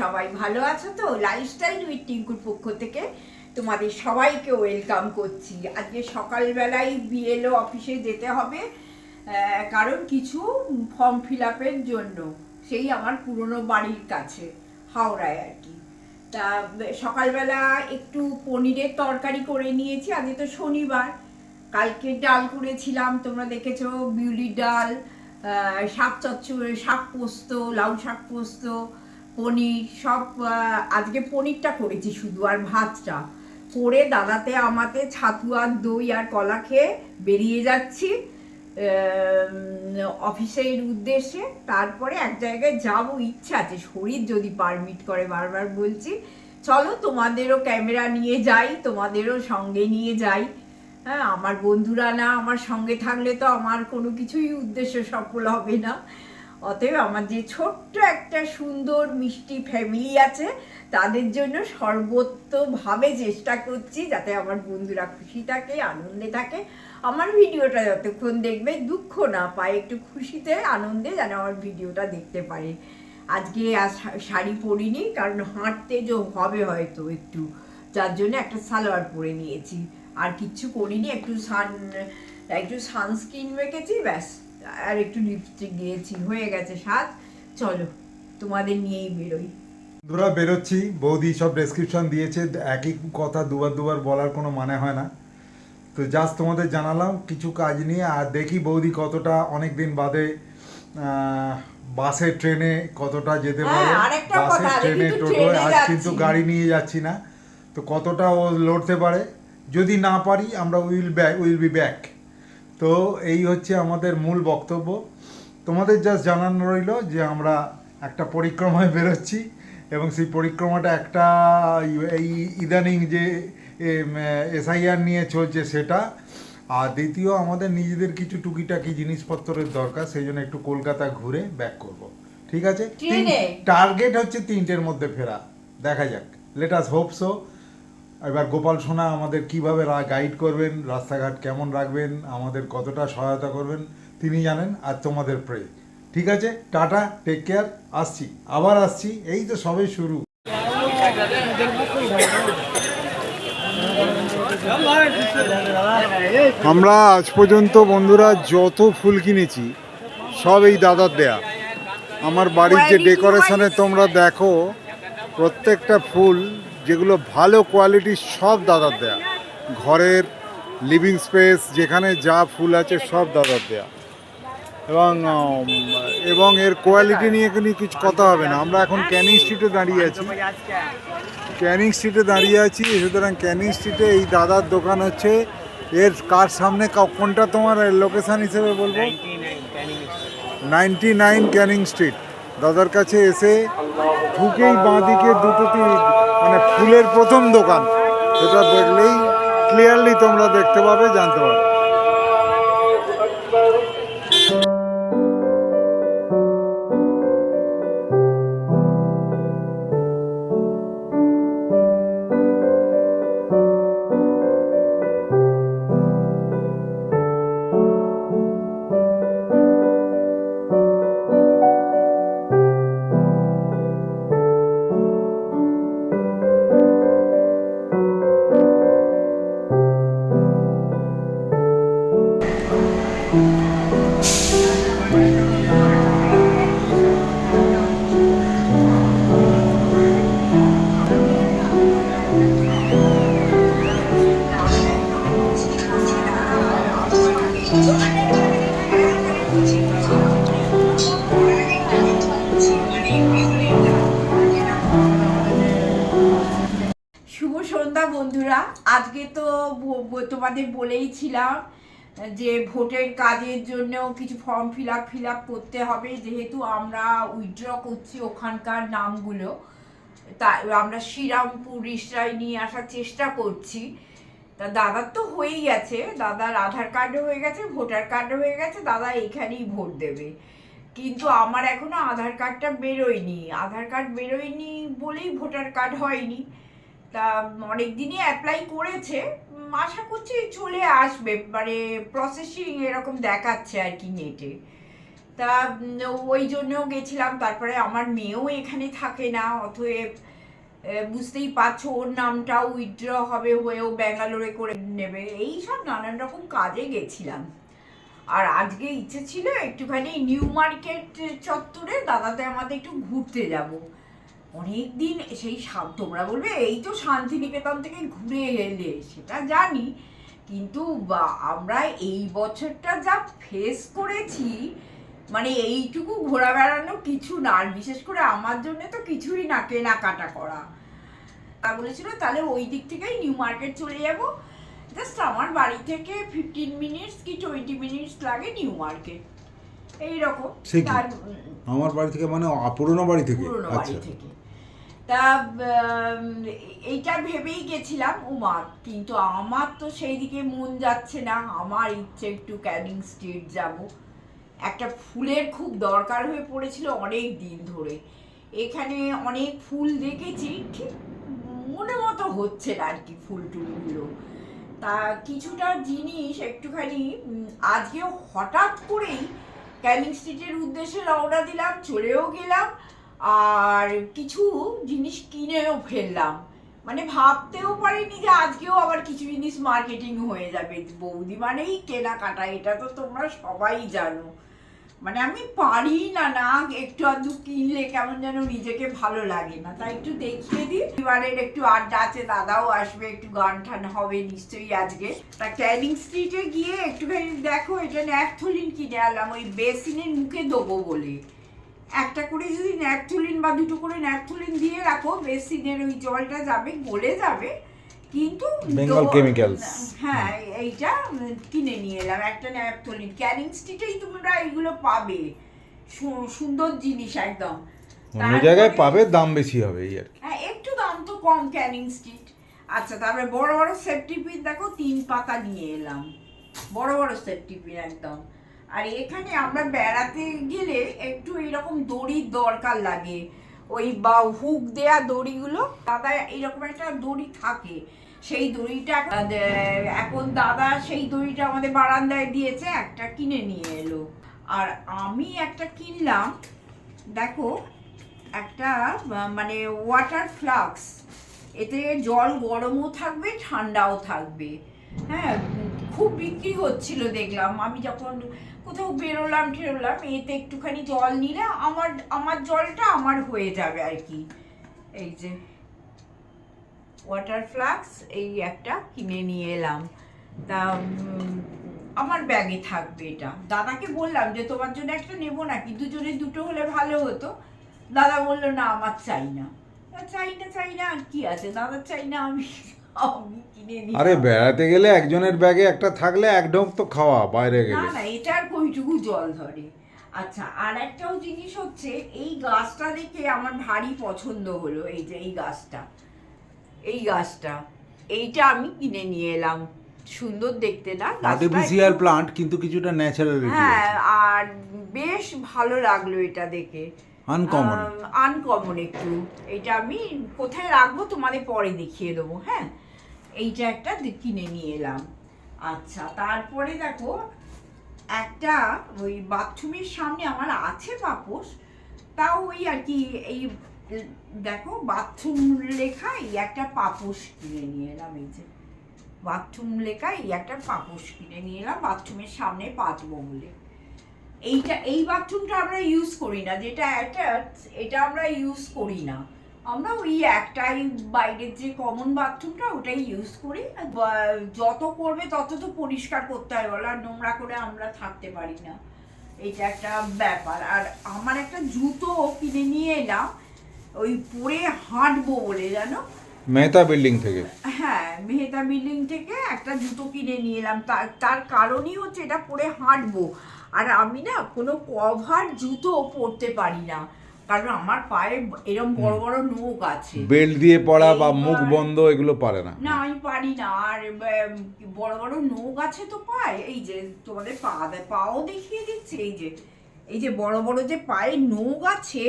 সবাই ভালো আছো তো? লাইফস্টাইল উইথ টিঙ্কুর পক্ষ থেকে তোমাদের সবাইকে ওয়েলকাম করছি। আজকে সকালবেলায় বিএলও অফিসে যেতে হবে কারণ কিছু ফর্ম ফিল আপের জন্য। সেই আমার পুরনো বাড়ির কাছে, হাওড়ায় আর কি। তা, সকালবেলা একটু পনিরের তরকারি করে নিয়েছি। আজকে তো শনিবার। কালকে ডাল করেছিলাম, তোমরা দেখেছ, বিউলির ডাল শাক চচ্চড়ি শাক পোস্ত, লাউ শাক পোস্ত পনির, সব আজকে পনিরটা করেছি শুধু আর ভাতটা। করে দাদাতে আমাতে ছাতু আর দই আর কলা খেয়ে বেরিয়ে যাচ্ছি অফিসের উদ্দেশ্যে। তারপরে এক জায়গায় যাব, ইচ্ছা আছে, শরীর যদি পারমিট করে বারবার বলছি। চলো, তোমাদেরও ক্যামেরা নিয়ে যাই, তোমাদেরও সঙ্গে নিয়ে যাই। হ্যাঁ আমার বন্ধুরা না আমার সঙ্গে থাকলে তো আমার কোনো কিছুই উদ্দেশ্য সফল হবে না। অতএব আমার যে ছোট্ট একটা সুন্দর মিষ্টি ফ্যামিলি আছে। তাদের জন্য সর্বোত্তভাবে চেষ্টা করছি যাতে আমার বন্ধুরা খুশি থাকে, আনন্দে থাকে। আমার ভিডিওটা যতক্ষণ দেখবে, দুঃখ না পায় একটু খুশিতে, আনন্দে যেন আমার ভিডিওটা দেখতে পারে। আজকে আর শাড়ি পরিনি, কারণ হাঁটতে যে হবে হয়তো একটু। যার জন্য একটা সালোয়ার পরে নিয়েছি। আর কিচ্ছু করিনি, একটু সান, একটু সানস্ক্রিন মেখেছি, ব্যাস। আর একটু লিপস্টিক দিয়েছি হয়ে গেছে সাজ চলো তোমাদের নিয়েই বেরোই। বন্ধুরা বেরোচ্ছি। বৌদি সব ডেসক্রিপশন দিয়েছে একই কথা দুবার দুবার বলার কোনো মানে হয় না। তো জাস্ট তোমাদের জানালাম কিছু কাজ নিয়ে আর দেখি বৌদি কতটা অনেক দিন বাদে বাসে ট্রেনে কতটা যেতে হ্যাঁ, পারে। বাসে ট্রেনে কিন্তু টোটো আজ কিন্তু গাড়ি নিয়ে যাচ্ছি না। তো কতটা ও লড়তে পারে? যদি না পারি আমরা will back will be back তো এই হচ্ছে আমাদের মূল বক্তব্য। তোমাদের জাস্ট জানানো রইল যে আমরা একটা পরিক্রমায় বেরোচ্ছি এবং সেই পরিক্রমাটা একটা এই ইদানিং যে এসআইআর নিয়ে চলছে সেটা। আর দ্বিতীয় আমাদের নিজেদের কিছু টুকিটাকি জিনিসপত্রের দরকার সেই জন্য একটু কলকাতা ঘুরে ব্যাক করব। ঠিক আছে? টার্গেট হচ্ছে তিনটের মধ্যে ফেরা। দেখা যাক। লেট আস হোপ সো এবার গোপাল সোনা আমাদের কীভাবে গাইড করবেন রাস্তাঘাট কেমন রাখবেন আমাদের কতটা সহায়তা করবেন তিনি জানেন আর তোমাদের প্রে ঠিক আছে? টাটা টেক কেয়ার আসছি। আবার আসছি এই তো সবে শুরু। আমরা আজ পর্যন্ত বন্ধুরা যত ফুল কিনেছি সব এই দাদার দেয়া। আমার বাড়ির যে ডেকোরেশনে তোমরা দেখো প্রত্যেকটা ফুল যেগুলো ভালো কোয়ালিটির সব দাদার দেয়া। ঘরের লিভিং স্পেস যেখানে যা ফুল আছে সব দাদার দেয়া। এবং এবং এর কোয়ালিটি নিয়ে কিন্তু কিছু কথা হবে না। আমরা এখন ক্যানিং স্ট্রিটে দাঁড়িয়ে আছি। ক্যানিং স্ট্রিটে দাঁড়িয়ে আছি সুতরাং ক্যানিং স্ট্রিটে এই দাদার দোকান হচ্ছে। এর কার সামনে কোনটা তোমার লোকেশান হিসেবে বলব? নাইনটি নাইন ক্যানিং স্ট্রিট দাদার কাছে এসে ঢুকেই বাঁদিকে দুটো মানে ফুলের প্রথম দোকান। সেটা দেখলেই ক্লিয়ারলি তোমরা দেখতে পাবে, জানতে পারবে। যে ভোটের কাজের জন্য কিছু form fill up fill up করতে হবে। যেহেতু আমরা উইথড্র করছি ওখানকার নামগুলো, তা আমরা শ্রীরামপুর রিসরায় নিয়ে আসার চেষ্টা করছি। তা দাদার তো হয়েই গেছে, দাদার আধার কার্ডও হয়ে গেছে ভোটার কার্ডও হয়ে গেছে, দাদা এখানেই ভোট দেবে। কিন্তু আমার এখনও আধার কার্ডটা বেরোয়নি। আধার কার্ড বেরোয়নি বলেই ভোটার কার্ড হয়নি। তা অনেক দিনই অ্যাপ্লাই করেছে আশা করছি চলে আসবে মানে প্রসেসিং এরকম দেখাচ্ছে আর কি নেটে তা ওই জন্যও গেছিলাম, তারপরে আমার মেয়েও এখানে থাকে না, অতএব বুঝতেই পারছ, ওর নামটা উইথড্র হবে হয়েও ব্যাঙ্গালোরে করে নেবে, এই সব নানান রকম কাজে গেছিলাম। আর আজকে ইচ্ছে ছিল একটুখানি নিউ মার্কেট চত্বরে দাদাতে আমাদের একটু ঘুরতে যাব। অনেক দিন সেই তোমরা বলবে এই তো শান্তিনিকেতন থেকে ঘুরে এলে, সেটা জানি। কিন্তু আমরা এই বছরটা যা ফেস করেছি মানে এইটুকু ঘোরা বেড়ানো কিছু না, আর বিশেষ করে আমার জন্য তো কিছুই না কেনাকাটা করা। তা বলেছিল, তাহলে ওই দিক থেকেই নিউ মার্কেট চলে যাব। জাস্ট আমার বাড়ি থেকে ফিফটিন মিনিটস কি টোয়েন্টি মিনিটস লাগে নিউ মার্কেট এইরকম। সে তার আমার বাড়ি থেকে মানে পুরোনো বাড়ি থেকে? পুরোনো বাড়ি আচ্ছা। থেকে। তা এইটা ভেবেই গেছিলাম উমা কিন্তু আমার তো সেই দিকে মন যাচ্ছে না আমার ইচ্ছে একটু ক্যানিং স্ট্রিট যাব। একটা ফুলের খুব দরকার হয়ে পড়েছিল অনেক দিন ধরে। এখানে অনেক ফুল দেখেছি ঠিক মনে মতো হচ্ছে না আর কি ফুল টুলগুলো। তা কিছুটা জিনিস একটুখানি উম, আজকেও হঠাৎ করেই ক্যানিং স্ট্রিটের উদ্দেশ্যে রওনা দিলাম, চলেও গেলাম, আর কিছু জিনিস কিনেও ফেললাম। মানে ভাবতেও পারিনি যে আজকেও আবার কিছু জিনিস মার্কেটিং হয়ে যাবে। বৌদি মানেই কেনাকাটা, এটা তো তোমরা সবাই জানো। মানে আমি পারি না না একটু আধটু কিনলে কেমন যেন নিজেকে ভালো লাগে না। তাই একটু দেখিয়ে দিই। পরিবারের একটু আড্ডা আছে, দাদাও আসবে, একটু গান টান হবে নিশ্চয়ই আজকে। তা ক্যানিং স্ট্রিটে গিয়ে একটুখানি দেখো, এটা ন্যাপথলিন কিনে আনলাম ওই বেসিনের মুখে দেবো বলে। একটা করে যদি ন্যাপথলিন বা দুটো করে ন্যাপথলিন দিয়ে রাখো, বেসিনের ওই জলটা যাবে, গলে যাবে। কিন্তু দো- chemicals। হ্যাঁ এইটা কিনে নিয়ে এলাম। একটা ন্যাপথলিন। স্ট্রিটেই তোমরা এইগুলো পাবে। সুন্দর জিনিস একদম। অন্য জায়গায় পাবে দাম বেশি হবে এই আর হ্যাঁ একটু দাম তো কম ক্যানিং স্ট্রিট আচ্ছা তারপরে বড় বড় সেফটি পিন দেখো তিন পাতা নিয়ে এলাম। বড় বড় সেফটি পিন একদম। আর এখানে আমরা বেড়াতে গেলে একটু এরকম দড়ির দরকার লাগে। ওই বা হুক দেয়া দড়িগুলো, দাদা এরকম একটা দড়ি থাকে। সেই দড়িটা এখন দাদা সেই দড়িটা আমাদের বারান্দায় দিয়েছে, একটা কিনে নিয়ে এলো। আর আমি একটা কিনলাম, দেখো, একটা মানে ওয়াটার ফ্লাক্স এতে জল গরমও থাকবে, ঠান্ডাও থাকবে। হ্যাঁ খুব বিক্রি হচ্ছিল, দেখলাম। আমি যখন কোথাও বেরোলাম ঠেরোলাম, এতে একটুখানি জল নিলে আমার আমার জলটা আমার হয়ে যাবে আর কি। এই যে ওয়াটার ফ্লাক্স এই একটা কিনে নিয়ে এলাম। তা আমার ব্যাগে থাকবে এটা। দাদাকে বললাম যে, তোমার জন্য একটা নেব নাকি দুজনের দুটো হলে ভালো হতো। দাদা বলল, না, আমার চাই না। চাই না চাই না আর কি আছে? দাদা চাই না আমি আমি কিনে নিই আরে বেড়াতে গেলে একজনের ব্যাগে একটা থাকলে এক ঢোক তো খাওয়া বাইরে না গেলে না এটার কইটুকু জল ধরে। আচ্ছা আর একটাও জিনিস হচ্ছে এই গাছটা দেখে আমার ভারী পছন্দ হলো এই যে এই গাছটা। এই গাছটা এইটা আমি কিনে নিয়ে এলাম। সুন্দর দেখতে না? গাছটা আর্টিফিশিয়াল প্লান্ট কিন্তু কিছুটা ন্যাচারাল হ্যাঁ আর বেশ ভালো লাগল এটা দেখে। আনকমন আনকমন একটু। এটা আমি কোথায় রাখব তোমাদের পরে দেখিয়ে দেবো হ্যাঁ? এইটা একটা কিনে নিয়ে এলাম। আচ্ছা তারপরে দেখো, একটা ওই বাথরুমের সামনে আমার আছে পাপোশ, তাও ওই আর কি এই, দেখো, বাথরুম লেখা এই একটা পাপোশ কিনে নিয়ে এলাম, এই যে। বাথরুম লেখা এই একটা পাপোশ কিনে নিয়ে এলাম, বাথরুমের সামনে পাতবো বলে এইটা, এই বাথরুমটা আমরা ইউজ করি না, যেটা অ্যাটাচ এটা আমরা ইউজ করি না। আমরা ওই একটাই বাইরের যে কমন বাথরুমটা ওটাই ইউজ করি। যত করবে তত তো পরিষ্কার করতে হয়, বলো, আর নোংরা করে আমরা থাকতে পারি না। এটা একটা ব্যাপার। আর আমার একটা জুতো কিনে নিয়ে এলাম, ওই পরে হাঁটবো বলে, জানো? মেহতা বিল্ডিং থেকে? হ্যাঁ মেহেতা বিল্ডিং থেকে একটা জুতো কিনে নিয়ে এলাম। তার তার কারণই হচ্ছে এটা পরে হাঁটবো। আর আমি না কোনো কভার জুতো পরতে পারি না। কারণ আমার পায়ে এরকম বড় বড় নোক আছে। বেল্ট দিয়ে পড়া বা মুখ বন্ধ এগুলো পারে না। না আমি পারি না। আর বড় বড় নোক আছে তো পায়ে। এই যে তোমাদের পা পাও দেখিয়ে দিচ্ছে। এই যে এই যে বড় বড় যে পায়ে নোক আছে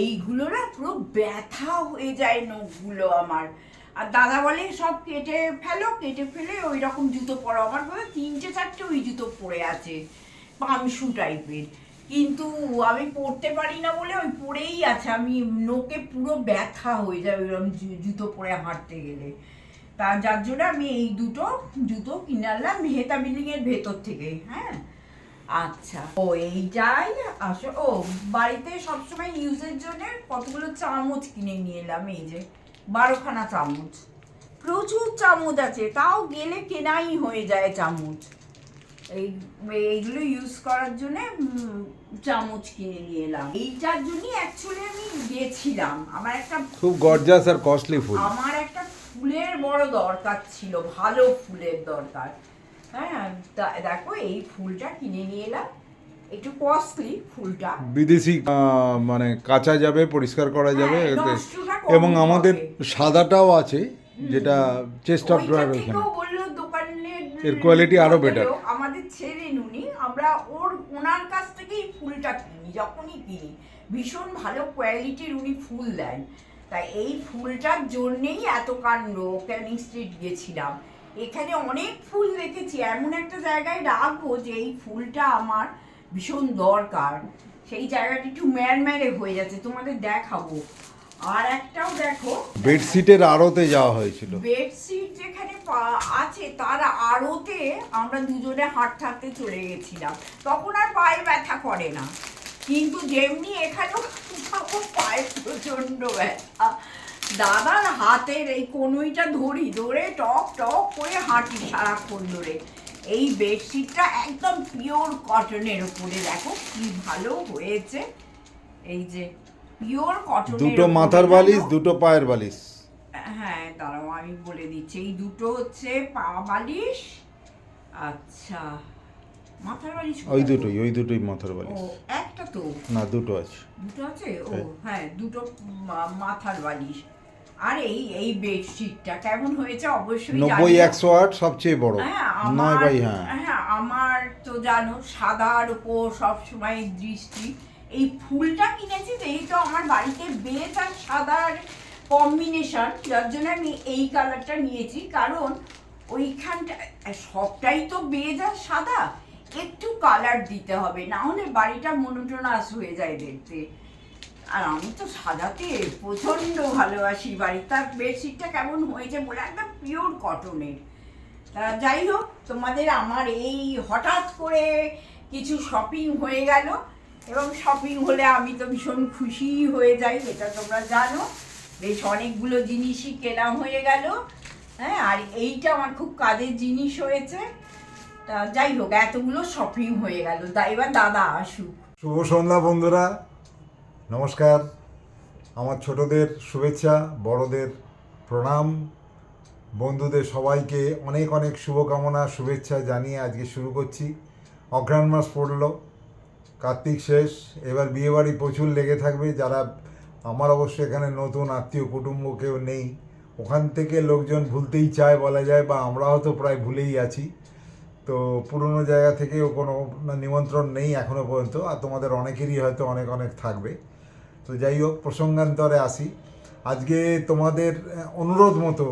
এইগুলো না পুরো ব্যথা হয়ে যায় নখগুলো আমার। আর দাদা বলে সব কেটে ফেলো, কেটে ফেলে ওই রকম জুতো পরো। আমার বোধহয় তিনটে চারটে ওই জুতো পরে আছে পামশু টাইপের কিন্তু আমি পড়তে পারি না বলে ওই পরেই আছে। আমি নোকে পুরো ব্যথা হয়ে যায় ওইরকম জুতো পরে হাঁটতে গেলে। তা যার জন্য আমি এই দুটো জুতো কিনে আনলাম মেহতা বিল্ডিং এর ভেতর থেকে হ্যাঁ? আচ্ছা। ও এইটাই আসো। ও বাড়িতে সবসময় ইউজের জন্য কতগুলো চামচ কিনে নিয়ে এলাম এই যে বারোখানা চামচ। প্রচুর চামচ আছে তাও গেলে কেনাই হয়ে যায় চামচ। এই এইগুলো ইউজ করার জন্য চামচ কিনে নিয়ে এলাম। এইটার জন্যই অ্যাকচুয়ালি আমি গেছিলাম। আমার একটা খুব গর্জাস আর কস্টলি ফুল। আমার একটা ফুলের বড় দরকার ছিল ভালো ফুলের দরকার। হ্যাঁ দেখো এই ফুলটা কিনে নিয়ে এলাম। একটু কস্টলি ফুলটা। বিদেশি মানে কাঁচা যাবে পরিষ্কার করা যাবে হ্যাঁ, কম এবং আমাদের। সাদাটাও আছে যেটা চেস্ট অফ ড্রয়ার ওখানে। এর quality আরও। লোক আমাদের ছেড়ে নুনি আমরা ওর ওনার কাছ থেকেই ফুলটা কিনি যখনই কিনি। ভীষণ ভালো কোয়ালিটির উনি ফুল দেন। তাই এই ফুলটার জন্যেই এত কাণ্ড ক্যানিং স্ট্রিট গেছিলাম। এখানে অনেক ফুল দেখেছি এমন একটা জায়গায় রাখব যে এই ফুলটা আমার ভীষণ দরকার। সেই জায়গাটা একটু ম্যারম্যারে হয়ে যাচ্ছে তোমাদের দেখাবো। আর একটাও দেখো বেডশিটের আড়তে যাওয়া হয়েছিল। বেডশিট যেখানে আছে তার আড়তে আমরা দুজনে হাঁটতে হাঁটতে চলে গেছিলাম। তখন আর পায়ে ব্যথা করে না। কিন্তু যেমনি এখানেও পায়ে প্রচণ্ড ব্যথা। দাদার হাতের এই কনুইটা ধরি ধরে টক টক করে হাঁটি সারাক্ষণ ধরে। এই বেডশিটটা একদম পিওর কটনের উপরে দেখো কি ভালো হয়েছে। এই যে পিওর কটনের দুটো মাথার বালিশ দুটো পায়ের বালিশ। হ্যাঁ দাঁড়াও আমি বলে দিচ্ছি। এই দুটো হচ্ছে পা বালিশ। আচ্ছা মাথার বালিশ ওই দুটোই ওই দুটোই মাথার বালিশ। একটা তো? না দুটো আছে। দুটো আছে? ও হ্যাঁ। হ্যাঁ দুটো মাথার বালিশ। আর এই এই বেডশিটটা কেমন হয়েছে অবশ্যই নব্বই একশো আট সবচেয়ে বড়। হ্যাঁ নয় বাই হ্যাঁ। হ্যাঁ আমার তো জানো সাদার উপর সবসময় দৃষ্টি। এই ফুলটা কিনেছি তো এই তো আমার বাড়িতে বেজ আর সাদার কম্বিনেশন যার জন্য আমি এই কালারটা নিয়েছি। কারণ ওইখানটা সবটাই তো বেজ আর সাদা। একটু কালার দিতে হবে না হলে বাড়িটা মনোটোনাস হয়ে যায় দেখতে। আর আমি তো সাজাতে প্রচণ্ড ভালোবাসি বাড়ি তার বেডশিটটা কেমন হয়েছে বলে একদম পিওর কটনের যাই হোক, তোমাদের আমার এই হঠাৎ করে কিছু শপিং হয়ে গেল এবং শপিং হলে আমি তো ভীষণ খুশি হয়ে যাই, এটা তোমরা জানো। বেশ অনেকগুলো জিনিসই কেনা হয়ে গেল হ্যাঁ আর এইটা আমার খুব কাজের জিনিস হয়েছে। তা যাই হোক, এতগুলো শপিং হয়ে গেল। তা এবার দাদা আসুক। শুভ সন্ধ্যা বন্ধুরা। নমস্কার। আমার ছোটদের শুভেচ্ছা, বড়দের প্রণাম। বন্ধুদের সবাইকে অনেক অনেক শুভকামনা, শুভেচ্ছা জানিয়ে আজকে শুরু করছি। অঘ্রাণ মাস পড়ল, কার্তিক শেষ। এবার বিয়েবাড়ি প্রচুর লেগে থাকবে। যারা আমার অবশ্য এখানে নতুন আত্মীয়, কুটুম্ব কেউ নেই, ওখান থেকে লোকজন ভুলতেই চায় বলা যায়, বা আমরা হয়তো প্রায় ভুলেই আছি। তো পুরনো জায়গা থেকেও কোনো নিমন্ত্রণ নেই এখনও পর্যন্ত, আর তোমাদের অনেকেরই হয়তো অনেক অনেক থাকবে। তো যাই হোক প্রসঙ্গান্তরে আসি। আজকে তোমাদের অনুরোধ মতো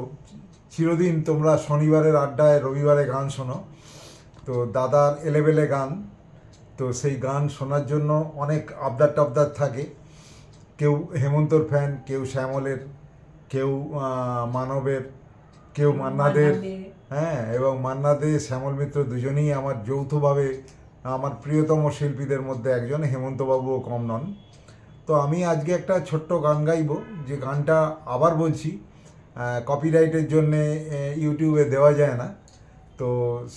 চিরদিন তোমরা শনিবারের আড্ডায় রবিবারে গান শোনো। তো দাদার এলেবেলে গান তো সেই গান শোনার জন্য অনেক আবদার টাবদার থাকে। কেউ হেমন্তর ফ্যান কেউ শ্যামলের কেউ মানবের কেউ মান্নাদের হ্যাঁ এবং মান্না দে শ্যামল মিত্র দুজনেই আমার যৌথভাবে আমার প্রিয়তম শিল্পীদের মধ্যে একজন হেমন্তবাবুও কম নন। তো আমি আজকে একটা ছোট্ট গান গাইবো, যে গানটা আবার বলছি কপিরাইটের জন্যে ইউটিউবে দেওয়া যায় না। তো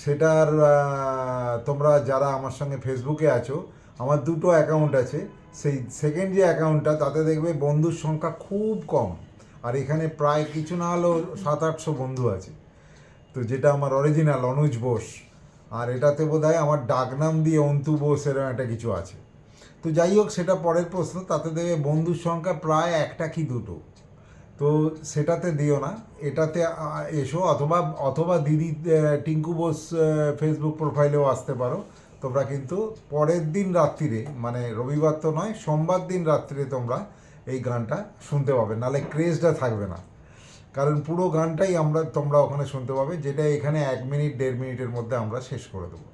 সেটার তোমরা যারা আমার সঙ্গে ফেসবুকে আছো, আমার দুটো অ্যাকাউন্ট আছে। সেই সেকেন্ড যে অ্যাকাউন্টটা তাতে দেখবে বন্ধুর সংখ্যা খুব কম। আর এখানে প্রায় কিছু না হলেও সাত আটশো বন্ধু আছে। তো যেটা আমার অরিজিনাল অনুজ বোস, আর এটাতে বোধ হয় আমার ডাকনাম দিয়ে অন্তু বোস এরকম একটা কিছু আছে। তো যাই হোক, সেটা পরের প্রশ্ন। তাতে দেবে বন্ধুর সংখ্যা প্রায় একটা কি দুটো। তো সেটাতে দিও না। এটাতে এসো। অথবা অথবা দিদি টিঙ্কু বোস ফেসবুক প্রোফাইলেও আসতে পারো। তোমরা কিন্তু পরের দিন রাত্রিরে মানে রবিবার তো নয়, সোমবার দিন রাত্রিরে তোমরা এই গানটা শুনতে পাবে। নাহলে ক্রেজটা থাকবে না। কারণ পুরো গানটাই আমরা, তোমরা ওখানে শুনতে পাবে, যেটা এখানে এক মিনিট, দেড় মিনিটের মধ্যে আমরা শেষ করে দেবো।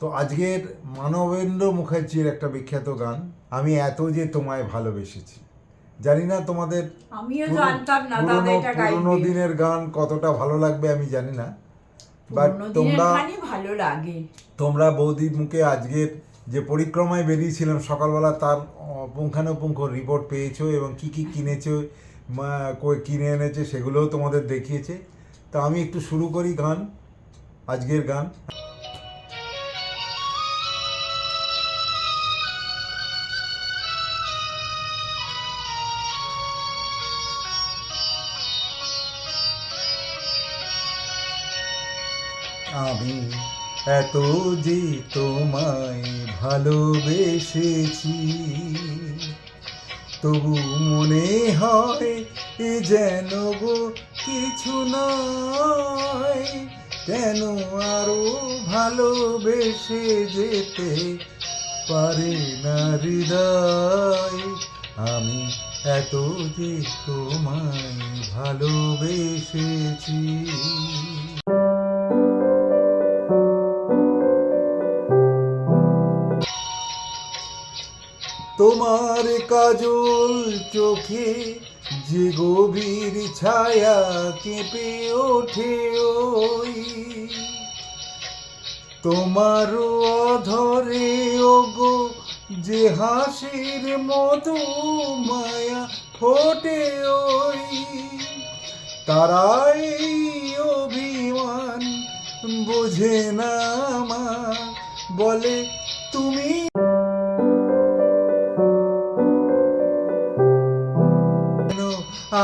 তো আজকের মানবেন্দ্র মুখার্জির একটা বিখ্যাত গান আমি এত যে তোমায় ভালোবেসেছি। জানি না তোমাদের পুরোনো- দিনের গান কতটা ভালো লাগবে আমি জানি না। বাট তোমরা ভালো লাগে। তোমরা বৌদির মুখে আজকের যে পরিক্রমায় বেরিয়েছিলাম সকালবেলা তার পুঙ্খানুপুঙ্খ রিপোর্ট পেয়েছ এবং কি কি কিনেছো কই কিনে এনেছে সেগুলোও তোমাদের দেখিয়েছে। তো আমি একটু শুরু করি গান আজকের গান। আমি এত যে তোমায় ভালোবেসেছি, তবু মনে হয় এ যেন গো কিছু নয়। কেন আরও ভালোবেসে যেতে পারে না হৃদয়? আমি এত যে তোমায় ভালোবেসেছি। তোমার কাজল চোখে যে গভীর ছায়া কেঁপে ওঠে ওই। তোমার অধরে ওগো যে হাসির মতো মায়া ফোটে ওই। তারাই অভিমান বোঝে না আমার বলে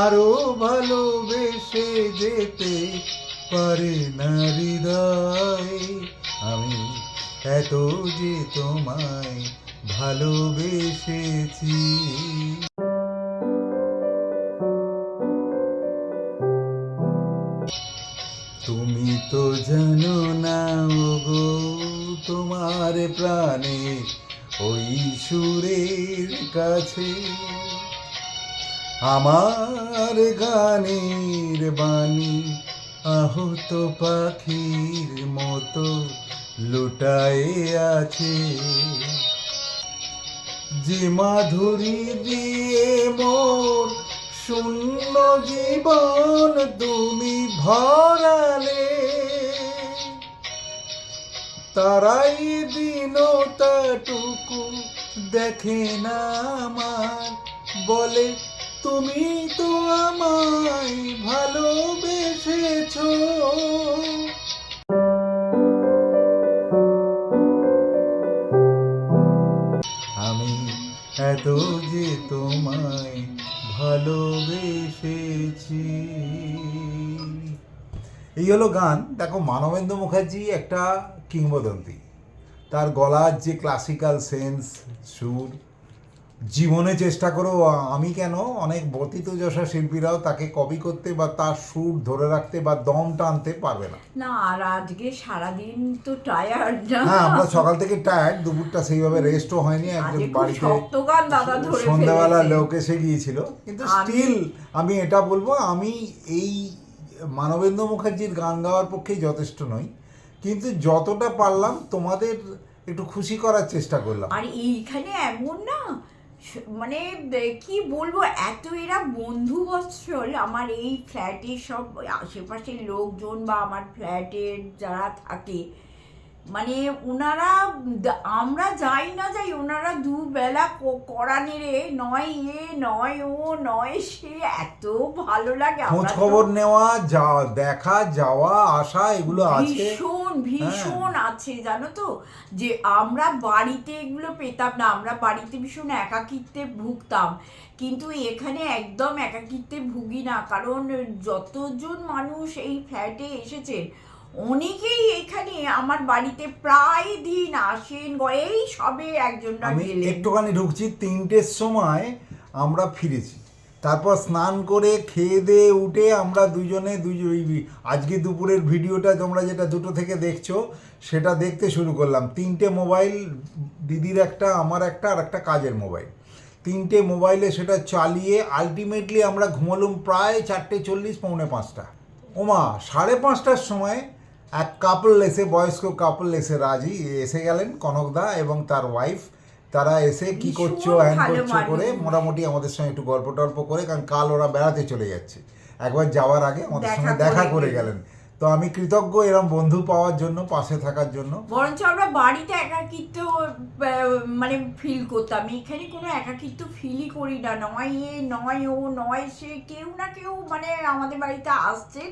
আরও ভালোবেসে যেতে পারে না হৃদয়। আমি এত যে তোমায় ভালোবেসেছি। তুমি তো জানো না গো তোমার প্রাণে ওই সুরের কাছে আমার গানের বাণী, আহত পাখির মতো লুটায়ে আছে। যে মাধুরী দিয়ে মোর শূন্য জীবন তুমি ভরালে, তারাই দিনটাটুকু দেখে না আমার বলে তুমি তো আমায় ভালোবেসেছো। আমি এত যে তোমায় ভালোবেসেছি। এই হলো গান। দেখো, মানবেন্দ্র মুখার্জি একটা কিংবদন্তি। তার গলার যে ক্লাসিক্যাল সেন্স সুর জীবনে চেষ্টা করো আমি কেন? অনেক বর্তিতযশা শিল্পীরাও তাকে কপি করতে বা তার সুর ধরে রাখতে বা দম টানতে পারবে না। না আর আজকে সারাদিন তো টায়ার্ড না। হ্যাঁ আমরা সকাল থেকে টায়ার্ড দুপুরটা সেইভাবে রেস্টও হয়নি একজন বাড়িতে সন্ধ্যাবেলা লোক এসে গিয়েছিল কিন্তু স্টিল আমি এটা বলব আমি এই মানবেন্দ্র মুখার্জির গান গাওয়ার পক্ষেই যথেষ্ট নই কিন্তু যতটা পারলাম তোমাদের একটু খুশি করার চেষ্টা করলাম। আর এইখানে এমন না মানে কি বলব, এত এরা বন্ধু বৎসল আমার এই ফ্ল্যাটে সব, আশেপাশের লোকজন বা আমার ফ্ল্যাটের যারা থাকে মানে ওনারা আমরা যাই না যাই ওনারা দুবেলা ক- কড়া নেড়ে নয় এ নয় ও নয় সে এত ভালো লাগে। খোঁজ খবর নেওয়া যা দেখা যাওয়া আসা এগুলো আছে। ভীষণ ভীষণ আছে জানো তো? যে আমরা বাড়িতে এগুলো পেতাম না আমরা বাড়িতে ভীষণ একাকিত্বে ভুগতাম। কিন্তু এখানে একদম একাকিত্বে ভুগি না কারণ যতজন মানুষ এই ফ্ল্যাটে এসেছেন অনেকেই এখানে আমার বাড়িতে প্রায় দিন আসেন এই সবে একজন আমি একটুখানি ঢুকছি তিনটের সময় আমরা ফিরেছি। তারপর স্নান করে খেয়ে দিয়ে উঠে আমরা দুজনে দুই আজকে দুপুরের ভিডিওটা তোমরা যেটা দুটো থেকে দেখছ সেটা দেখতে শুরু করলাম। তিনটে মোবাইল দিদির একটা আমার একটা আর একটা কাজের মোবাইল। তিনটে মোবাইলে সেটা চালিয়ে আলটিমেটলি আমরা ঘুমালুম প্রায় চারটে চল্লিশ পৌনে পাঁচটা। ওমা সাড়ে পাঁচটার সময় এক কাপল এসে বয়স্ক কাপল এসে রাজি। এসে গেলেন কনকদা এবং তার ওয়াইফ তারা এসে কি করছ হ্যান করছ করে মোটামুটি আমাদের সঙ্গে একটু গল্প টল্প করে কারণ কাল ওরা বেড়াতে চলে যাচ্ছে। একবার যাওয়ার আগে আমাদের সঙ্গে দেখা করে গেলেন। তো আমি কৃতজ্ঞ এরম বন্ধু পাওয়ার জন্য পাশে থাকার জন্য। বরঞ্চ আমরা বাড়িতে একাকিত্ব মানে ফিল করতাম। এখানে কোনো একাকিত্ব ফিলই করি না। নয় এ নয় ও নয় সে কেউ না কেউ মানে আমাদের বাড়িতে আসছেন।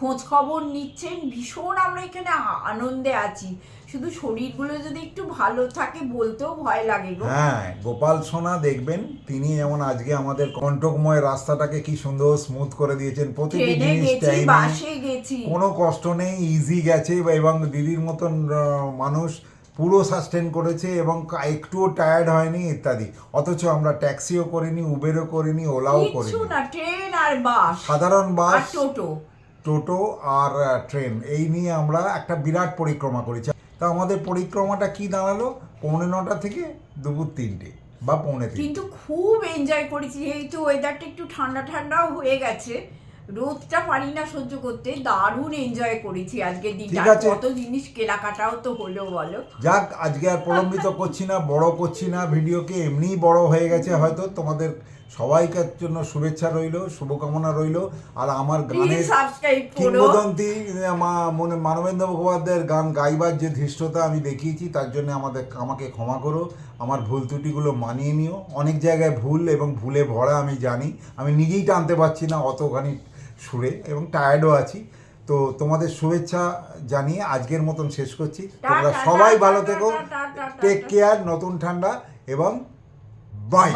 খোঁজ খবর নিচ্ছেন ভীষণ আমরা এখানে আনন্দে আছি। শুধু শরীরগুলো যদি একটু ভালো থাকে বলতেও ভয় লাগে হ্যাঁ গোপাল সোনা দেখবেন তিনি যেমন আজকে আমাদের কণ্টকময় রাস্তাটাকে কি সুন্দর স্মুথ করে দিয়েছেন প্রতিটি জিনিস কোনো কষ্ট নেই ইজি গেছে বা- এবং দিদির মতন মানুষ পুরো সাস্টেন করেছে এবং একটুও টায়ার্ড হয়নি ইত্যাদি। অথচ আমরা ট্যাক্সিও করিনি উবেরও করিনি ওলাও করিনি। না ট্রেন আর বাস। সাধারণ বাস টোটো। টোটো আর ট্রেন এই নিয়ে আমরা একটা বিরাট পরিক্রমা করেছি। তা আমাদের পরিক্রমাটা কি দাঁড়াল? পৌনে নটা থেকে দুপুর তিনটে বা পৌনে কিন্তু খুব এনজয় করেছি যেহেতু ওয়েদারটা একটু ঠান্ডা ঠান্ডাও হয়ে গেছে রোদটা পারি না সহ্য করতে দারুণ এনজয় করেছি আজকে দিনটা। কত জিনিস কেনাকাটাও তো হলো বলো। যাক আজকে আর প্রলম্বিত করছি না বড় করছি না ভিডিওকে এমনিই বড় হয়ে গেছে হয়তো তোমাদের সবাইকার জন্য শুভেচ্ছা রইল শুভকামনা রইল। আর আমার গানের কিংবদন্তি মনে মানবেন্দ্র মুখোপাধ্যায়ের গান গাইবার যে ধৃষ্টতা আমি দেখিয়েছি তার জন্য আমাদের আমাকে ক্ষমা করো। আমার ভুল ত্রুটিগুলো মানিয়ে নিও। অনেক জায়গায় ভুল এবং ভুলে ভরা আমি জানি। আমি নিজেই টানতে পারছি না অতখানি সুরে এবং টায়ার্ডও আছি। তো তোমাদের শুভেচ্ছা জানিয়ে আজকের মতন শেষ করছি। তোমরা সবাই ভালো থেকো। টেক কেয়ার নতুন ঠান্ডা এবং বাই